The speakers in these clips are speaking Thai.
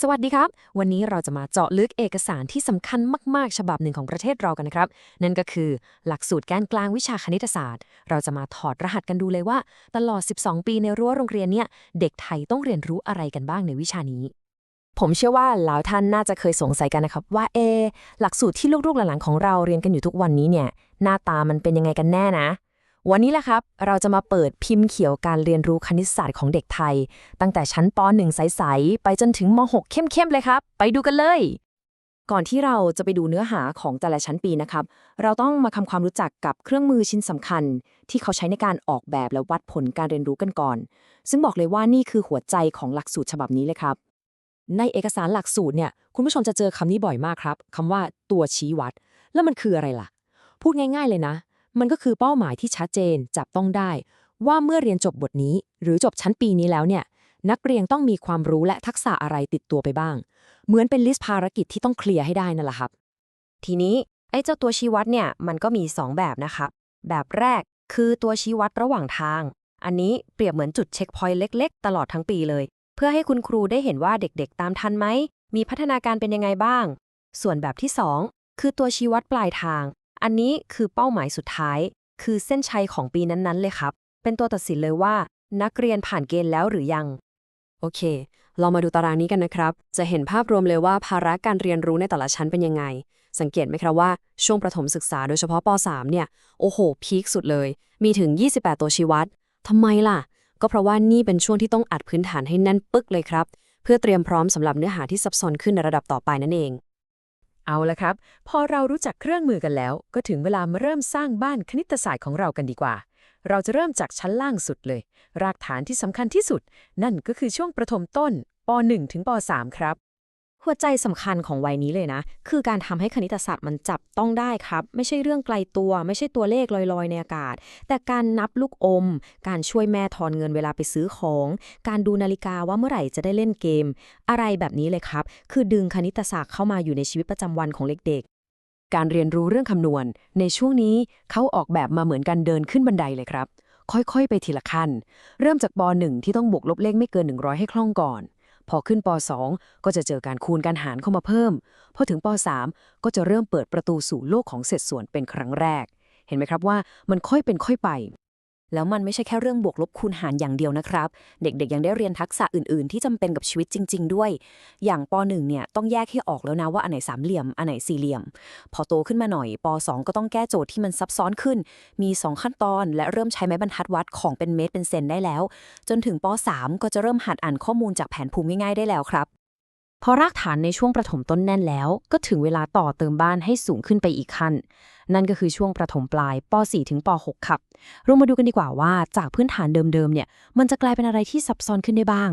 สวัสดีครับ วันนี้เราจะมาเจาะลึกเอกสารที่สำคัญมาก ๆ ฉบับหนึ่งของประเทศเรากันนะครับ นั่นก็คือหลักสูตรแกนกลางวิชาคณิตศาสตร์ เราจะมาถอดรหัสกันดูเลยว่า ตลอด 12 ปีในรั้วโรงเรียนเนี่ย เด็กไทยต้องเรียนรู้อะไรกันบ้างในวิชานี้ ผมเชื่อว่าหลายท่านน่าจะเคยสงสัยกันนะครับ ว่าเอ หลักสูตรที่ลูกๆหลานๆของเราเรียนกันอยู่ทุกวันนี้เนี่ย หน้าตามันเป็นยังไงกันแน่นะ วันนี้แหละครับ เราจะมาเปิดพิมพ์เขียวการเรียนรู้คณิตศาสตร์ของเด็กไทย ตั้งแต่ชั้นป .1 ใสๆไปจนถึงม .6 เข้มๆเลยครับ ไปดูกันเลย ก่อนที่เราจะไปดูเนื้อหาของแต่ละชั้นปีนะครับ เราต้องมาทำความรู้จักกับเครื่องมือชิ้นสำคัญ ที่เขาใช้ในการออกแบบและวัดผลการเรียนรู้กันก่อน ซึ่งบอกเลยว่านี่คือหัวใจของหลักสูตรฉบับนี้เลยครับ ในเอกสารหลักสูตรเนี่ยคุณผู้ชมจะเจอคำนี้บ่อยมากครับคำว่าตัวชี้วัด แล้วมันคืออะไรล่ะ พูดง่าย ๆเลยนะ มันก็คือเป้าหมายที่ชัดเจนจับต้องได้ ว่าเมื่อเรียนจบบทนี้ หรือจบชั้นปีนี้แล้วเนี่ย นักเรียนต้องมีความรู้และทักษะอะไรติดตัวไปบ้าง เหมือนเป็นลิสต์ภารกิจที่ต้องเคลียร์ให้ได้นั่นแหละครับ ทีนี้ไอ้เจ้าตัวชี้วัดเนี่ยมันก็มี 2 แบบนะครับ แบบแรกคือตัวชี้วัดระหว่างทาง อันนี้เปรียบเหมือนจุดเช็คพอยต์เล็ก ๆ ตลอดทั้งปีเลย เพื่อให้คุณครูได้เห็นว่าเด็กๆ ตามทันไหม มีพัฒนาการเป็นยังไงบ้าง ส่วนแบบที่ 2 คือตัวชี้วัดปลายทาง อันนี้คือเป้าหมายสุดท้าย คือเส้นชัยของปีนั้นๆ เลยครับ เป็นตัวตัดสินเลยว่า นักเรียนผ่านเกณฑ์แล้วหรือยัง โอเค เรามาดูตารางนี้กันนะครับ จะเห็นภาพรวมเลยว่าภาระการเรียนรู้ในแต่ละชั้นเป็นยังไง สังเกตไหมครับว่าช่วงประถมศึกษาโดยเฉพาะป .3 เนี่ย โอ้โห พีคสุดเลย มีถึง 28 ตัวชี้วัดทำไมล่ะ ก็เพราะว่านี่เป็นช่วงที่ต้องอัดพื้นฐานให้แน่นปึ๊กเลยครับ เพื่อเตรียมพร้อมสำหรับเนื้อหาที่ซับซ้อนขึ้นในระดับต่อไปนั่นเอง เอาละครับ พอเรารู้จักเครื่องมือกันแล้ว ก็ถึงเวลามาเริ่มสร้างบ้านคณิตศาสตร์ของเรากันดีกว่า เราจะเริ่มจากชั้นล่างสุดเลย รากฐานที่สำคัญที่สุด นั่นก็คือช่วงประถมต้นป .1 ถึงป .3 ครับ หัวใจสำคัญของวัยนี้เลยนะ คือการทำให้คณิตศาสตร์มันจับต้องได้ครับ ไม่ใช่เรื่องไกลตัว ไม่ใช่ตัวเลขลอยๆ ในอากาศ แต่การนับลูกอม การช่วยแม่ทอนเงินเวลาไปซื้อของ การดูนาฬิกาว่าเมื่อไหร่จะได้เล่นเกม อะไรแบบนี้เลยครับ คือดึงคณิตศาสตร์เข้ามาอยู่ในชีวิตประจำวันของเด็กการเรียนรู้เรื่องคำนวณ ในช่วงนี้เขาออกแบบมาเหมือนกันเดินขึ้นบันไดเลยครับ ค่อยๆ ไปทีละขั้น เริ่มจากป .1 ที่ต้องบวกลบเลขไม่เกิน 100 ให้คล่องก่อน พอขึ้นป .2 ก็จะเจอการคูณการหารเข้ามาเพิ่ม พอถึงป .3 ก็จะเริ่มเปิดประตูสู่โลกของเศษส่วนเป็นครั้งแรก เห็นไหมครับว่ามันค่อยเป็นค่อยไป แล้วมันไม่ใช่แค่เรื่องบวกลบคูณหารอย่างเดียวนะครับ เด็กๆยังได้เรียนทักษะอื่น ๆ ที่จำเป็นกับชีวิตจริง ๆ ด้วย อย่างป .1 เนี่ยต้องแยกให้ออกแล้วนะว่าอันไหนสามเหลี่ยมอันไหนสี่เหลี่ยม พอโตขึ้นมาหน่อยป .2 ก็ต้องแก้โจทย์ที่มันซับซ้อนขึ้น มี 2 ขั้นตอน และเริ่มใช้ไม้บรรทัดวัดของเป็นเมตรเป็นเซนได้แล้ว จนถึงป .3 ก็จะเริ่มหัดอ่านข้อมูลจากแผนภูมิง่ายๆได้แล้วครับ พอรากฐานในช่วงประถมต้นแน่นแล้ว ก็ถึงเวลาต่อเติมบ้านให้สูงขึ้นไปอีกขั้น นั่นก็คือช่วงประถมปลายป .4 ถึงป .6 ครับเรามาดูกันดีกว่าว่าจากพื้นฐานเดิมๆเนี่ย มันจะกลายเป็นอะไรที่ซับซ้อนขึ้นได้บ้าง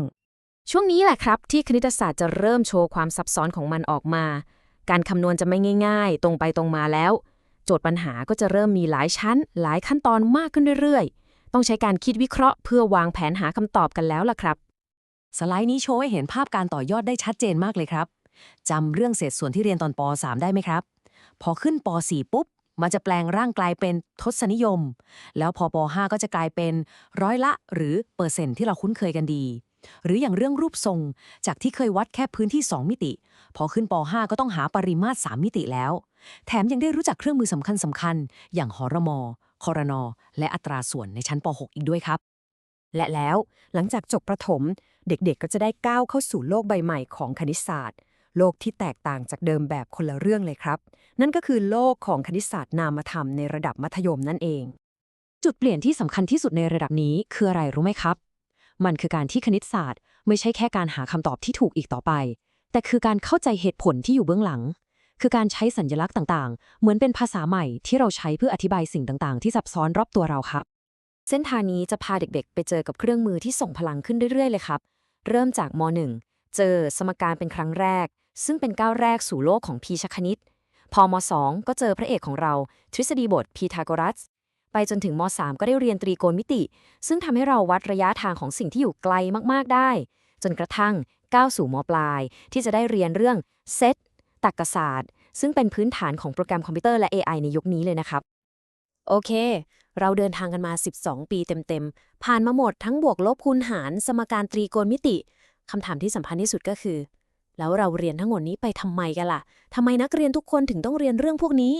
ช่วงนี้แหละครับ ที่คณิตศาสตร์จะเริ่มโชว์ความซับซ้อนของมันออกมา การคำนวณจะไม่ง่าย ๆ ตรงไปตรงมาแล้ว โจทย์ปัญหาก็จะเริ่มมีหลายชั้น หลายขั้นตอนมากขึ้นเรื่อยๆ ต้องใช้การคิดวิเคราะห์ เพื่อวางแผนหาคำตอบกันแล้วล่ะครับ สไลด์นี้โชว์ให้เห็นภาพการต่อยอดได้ชัดเจนมากเลยครับจำเรื่องเศษส่วนที่เรียนตอนป .3 ได้ไหมครับ พอขึ้นป .4 ปุ๊บ มันจะแปลงร่างกลายเป็นทศนิยม แล้วพอป .5 ก็จะกลายเป็นร้อยละหรือเปอร์เซ็นต์ที่เราคุ้นเคยกันดี หรืออย่างเรื่องรูปทรง จากที่เคยวัดแค่พื้นที่ 2 มิติ พอขึ้นป .5 ก็ต้องหาปริมาตร 3 มิติแล้ว แถมยังได้รู้จักเครื่องมือสำคัญสำคัญๆอย่างหรมคอรนอและอัตราส่วนในชั้นป .6 อีกด้วยครับ และแล้วหลังจากจบประถม เด็กๆก็จะได้ก้าวเข้าสู่โลกใบใหม่ของคณิตศาสตร์ โลกที่แตกต่างจากเดิมแบบคนละเรื่องเลยครับ นั่นก็คือโลกของคณิตศาสตร์นามธรรมในระดับมัธยมนั่นเอง จุดเปลี่ยนที่สำคัญที่สุดในระดับนี้คืออะไรรู้ไหมครับ มันคือการที่คณิตศาสตร์ ไม่ใช่แค่การหาคำตอบที่ถูกอีกต่อไป แต่คือการเข้าใจเหตุผลที่อยู่เบื้องหลัง คือการใช้สัญลักษณ์ต่างๆ เหมือนเป็นภาษาใหม่ที่เราใช้เพื่ออธิบายสิ่งต่างๆ ที่ซับซ้อนรอบตัวเราครับ เส้นทางนี้จะพาเด็กๆ ไปเจอกับเครื่องมือที่ส่งพลังขึ้นเรื่อยๆ เลยครับ เริ่มจากม .1 เจอสมการเป็นครั้งแรก ซึ่งเป็นก้าวแรกสู่โลกของพีชคณิต พอม .2 ก็เจอพระเอกของเรา ทฤษฎีบทพีทาโกรัส ไปจนถึงม .3 ก็ได้เรียนตรีโกณมิติ ซึ่งทำให้เราวัดระยะทางของสิ่งที่อยู่ไกลมากๆได้ จนกระทั่งก้าวสู่มปลาย ที่จะได้เรียนเรื่องเซตตรรกศาสตร์ ซึ่งเป็นพื้นฐานของโปรแกรมคอมพิวเตอร์และ AI ในยุคนี้เลยนะครับ โอเค เราเดินทางกันมา 12 ปีเต็มๆ ผ่านมาหมดทั้งบวกลบคูณหาร สมการตรีโกณมิติคำถามที่สำคัญที่สุดก็คือ แล้วเราเรียนทั้งหมดนี้ไปทำไมกันล่ะทำไมนักเรียนทุกคนถึงต้องเรียนเรื่องพวกนี้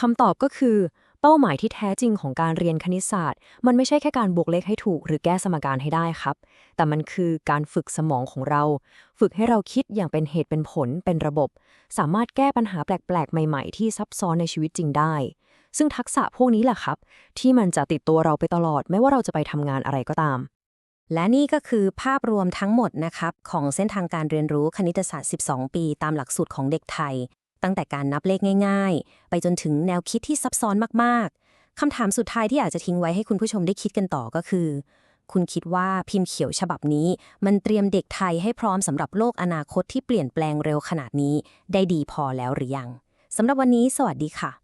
คำตอบก็คือ เป้าหมายที่แท้จริงของการเรียนคณิตศาสตร์ มันไม่ใช่แค่การบวกเลขให้ถูก หรือแก้สมการให้ได้ครับ แต่มันคือการฝึกสมองของเรา ฝึกให้เราคิดอย่างเป็นเหตุเป็นผลเป็นระบบ สามารถแก้ปัญหาแปลกๆ ใหม่ ๆ ที่ซับซ้อนในชีวิตจริงได้ ซึ่งทักษะพวกนี้แหละครับ ที่มันจะติดตัวเราไปตลอด ไม่ว่าเราจะไปทำงานอะไรก็ตาม และนี่ก็คือภาพรวมทั้งหมดนะครับ ของเส้นทางการเรียนรู้คณิตศาสตร์ 12 ปี ตามหลักสูตรของเด็กไทย ตั้งแต่การนับเลขง่าย ๆ ไปจนถึงแนวคิดที่ซับซ้อนมากๆคำถามสุดท้ายที่อาจจะทิ้งไว้ให้คุณผู้ชมได้คิดกันต่อก็คือ คุณคิดว่าพิมพ์เขียวฉบับนี้ มันเตรียมเด็กไทยให้พร้อมสำหรับโลกอนาคตที่เปลี่ยนแปลงเร็วขนาดนี้ ได้ดีพอแล้วหรือยังสำหรับวันนี้ สวัสดีค่ะ